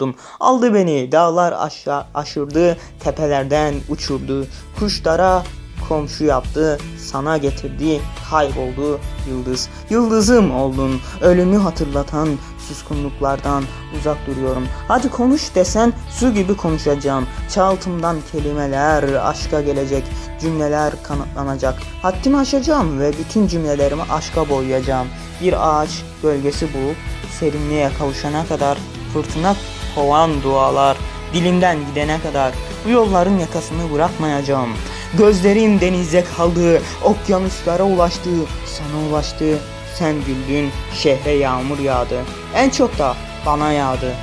tuttum. Aldı beni dağlar aşağı aşırdı, tepelerden uçurdu. Kuşlara komşu yaptı, sana getirdi, kayboldu yıldız. Yıldızım oldun, ölümü hatırlatan suskunluklardan uzak duruyorum. Hadi konuş desen su gibi konuşacağım. Çaltımdan kelimeler aşka gelecek, cümleler kanıtlanacak. Haddimi aşacağım ve bütün cümlelerimi aşka boyayacağım. Bir ağaç gölgesi bulup serinliğe kavuşana kadar fırtına kovan dualar dilimden gidene kadar bu yolların yakasını bırakmayacağım. Gözlerim denize kaldı, okyanuslara ulaştı, sana ulaştı. Sen güldün, şehre yağmur yağdı. En çok da bana yağdı.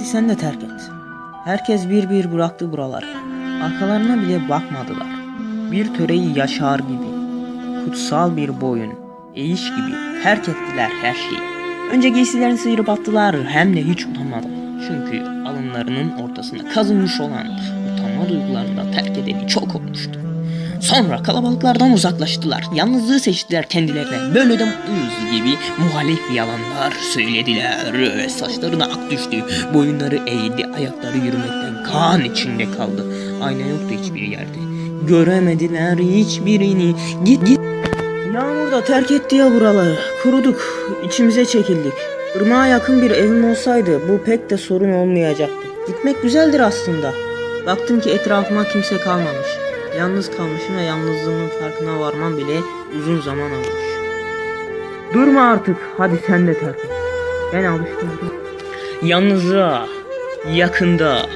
Hadi sen de terk et. Herkes bir bir bıraktı buraları. Arkalarına bile bakmadılar. Bir töreyi yaşar gibi. Kutsal bir boyun, eğiş gibi terk ettiler her şeyi. Önce giysilerini sıyırıp attılar hem de hiç utanmadan. Çünkü alınlarının ortasına kazınmış olan utanma duygularında terk edeni çok olmuştu. Sonra kalabalıklardan uzaklaştılar. Yalnızlığı seçtiler kendilerine. Böyle de mutluyuz gibi muhalif yalanlar söylediler. Ve saçlarına ak düştü. Boyunları eğdi. Ayakları yürümekten kan içinde kaldı. Ayna yoktu hiçbir yerde. Göremediler hiçbirini. Git git. Yağmur da terk etti ya buraları. Kuruduk. içimize çekildik. Irmağa yakın bir evim olsaydı bu pek de sorun olmayacaktı. Gitmek güzeldir aslında. Baktım ki etrafıma kimse kalmamış. Yalnız kalmışım ve yalnızlığımın farkına varmam bile uzun zaman almış. Durma artık. Hadi sen de terk et. Ben alıştım. Yalnızlığa. Yakında.